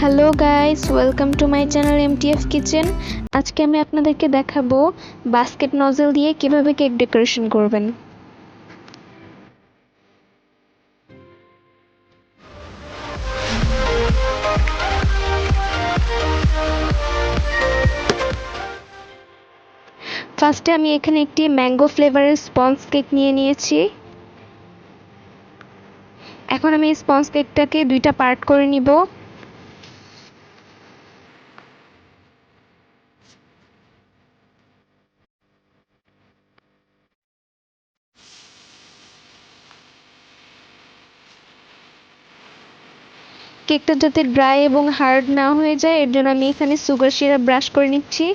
Hello guys welcome to my channel MTF kitchen আজকে আমি আপনাদেরকে দেখাবো বাস্কেট নজেল দিয়ে কীভাবে কেক ডেকোরেশন করবেন। ফার্স্টে আমি এখানে একটি ম্যাঙ্গো ফ্লেভারের স্পঞ্জ কেক নিয়ে নিয়েছি। এখন আমি স্পঞ্জ কেকটাকে দুইটা পার্ট করে নিব। কেকটা যাতে ড্রাই এবং হার্ড না হয়ে যায়, এর জন্য আমি এখানে সুগার সিরাপ ব্রাশ করে নিচ্ছি।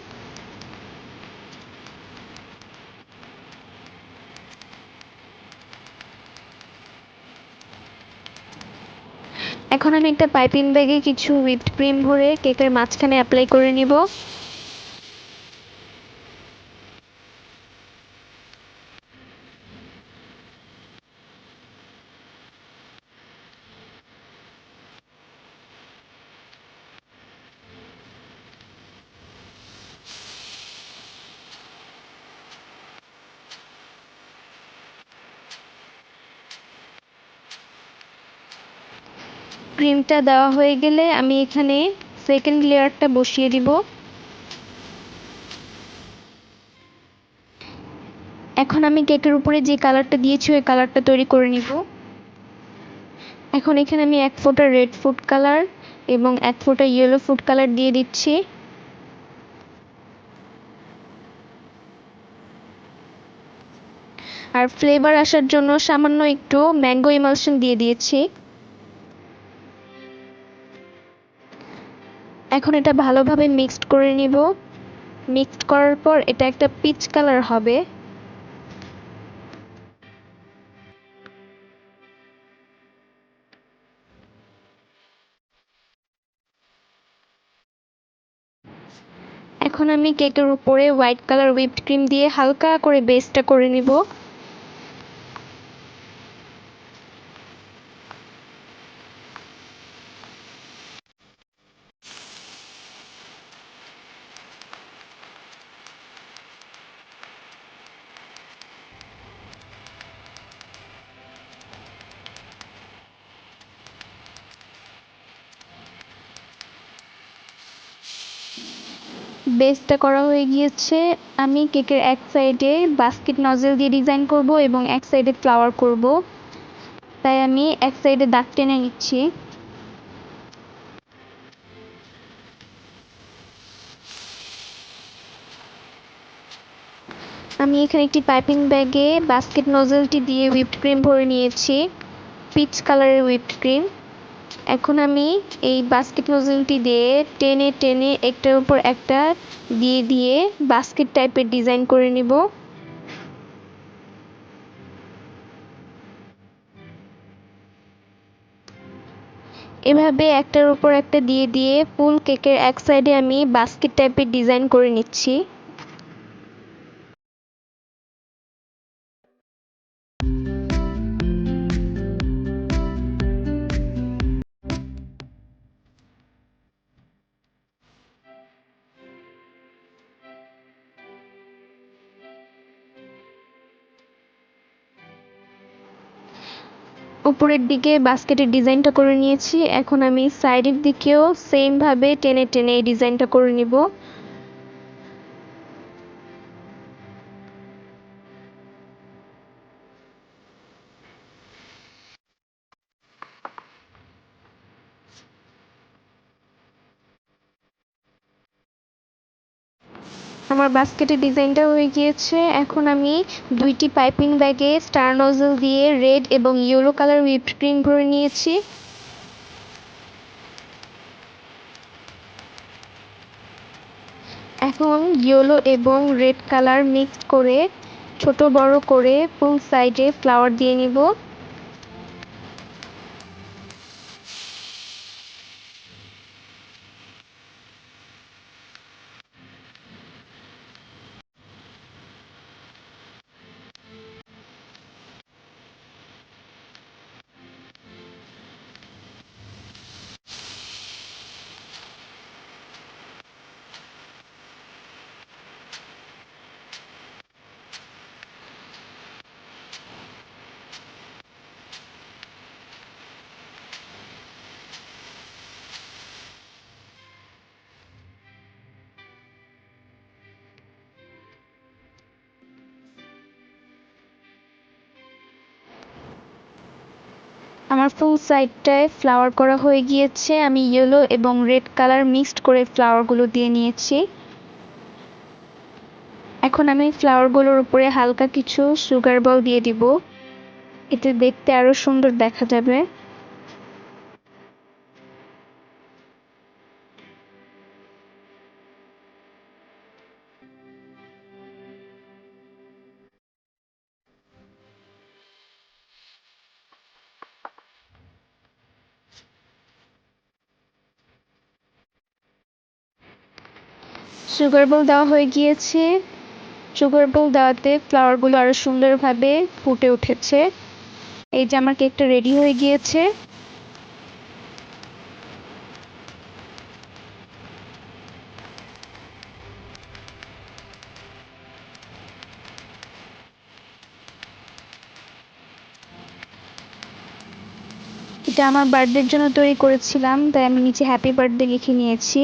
এখন আমি একটা পাইপিং ব্যাগে কিছু হুইপড ক্রিম ভরে কেকের মাঝখানে অ্যাপ্লাই করে নিব। ক্রিমটা দেওয়া হয়ে গেলে আমি এখানে সেকেন্ড লেয়ারটা বসিয়ে দিব। এখন আমি কেকের উপরে যে কালারটা দিয়েছি, ওই কালারটা তৈরি করে নিব। এখন এখানে আমি এক ফোঁটা রেড ফুড কালার এবং এক ফোঁটা ইয়েলো ফুড কালার দিয়ে দিচ্ছি। আর ফ্লেভার আসার জন্য সামান্য একটু ম্যাঙ্গো ইমালশন দিয়ে দিয়েছি। এখন এটা ভালোভাবে মিক্সড করে নিব। মিক্সড করার পর এটা একটা পিচ কালার হবে। এখন আমি কেকের উপরে হোয়াইট কালার হুইপড ক্রিম দিয়ে হালকা করে বেসটা করে নিব। বেসটা করা হয়ে গিয়েছে। আমি কেকের এক সাইডে বাস্কেট নজেল দিয়ে ডিজাইন করব এবং এক সাইডে ফ্লাওয়ার করব। তাই আমি এক সাইডে দাগ টেনে নিচ্ছি। আমি এখানে একটি পাইপিং ব্যাগে বাস্কেট নজেলটি দিয়ে হুইপড ক্রিম ভরে নিয়েছি। পিচ কালারের হুইপড ক্রিম এখন আমি এই বাস্কেট নজলটি দিয়ে টেনে টেনে একটার উপর একটা দিয়ে দিয়ে বাস্কেট টাইপের ডিজাইন করে নিব। এভাবে একটার উপর একটা দিয়ে দিয়ে ফুল কেকের এক সাইডে আমি বাস্কেট টাইপের ডিজাইন করে নিচ্ছি। উপরের দিকে বাস্কেটের ডিজাইনটা করে নিয়েছি। এখন আমি সাইডের দিকেও সেমভাবে টেনে টেনে এই ডিজাইনটা করে নিব। আমার বাস্কেটের ডিজাইনটা হয়ে গিয়েছে। এখন আমি দুইটি পাইপিং ব্যাগে স্টার নজল দিয়ে রেড এবং ইয়েলো কালার হুইপড ক্রিম ভরে নিয়েছি। এখন ইয়েলো এবং রেড কালার মিক্সড করে, ছোট বড় করে ফুল সাইডে ফ্লাওয়ার দিয়ে নিব। আমার ফুল সাইডটায় ফ্লাওয়ার করা হয়ে গিয়েছে। আমি ইয়েলো এবং রেড কালার মিক্সড করে ফ্লাওয়ারগুলো দিয়ে নিয়েছি। এখন আমি ফ্লাওয়ারগুলোর উপরে হালকা কিছু সুগার বল দিয়ে দিব। এতে দেখতে আরও সুন্দর দেখা যাবে। সুগার বল দেওয়া হয়ে গিয়েছে। সুগার বল দেওয়াতে ফ্লাওয়ারগুলো আরও সুন্দরভাবে ফুটে উঠেছে। এই যে আমার কেকটা রেডি হয়ে গিয়েছে। এটা আমার বার্থডের জন্য তৈরি করেছিলাম, তাই আমি নিচে হ্যাপি বার্থডে লিখে নিয়েছি।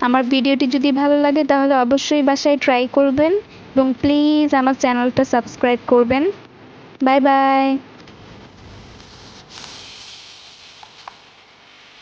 আমার ভিডিওটি যদি ভালো লাগে তাহলে অবশ্যই বাসায় ট্রাই করবেন এবং প্লিজ আমার চ্যানেলটা সাবস্ক্রাইব করবেন। Bye bye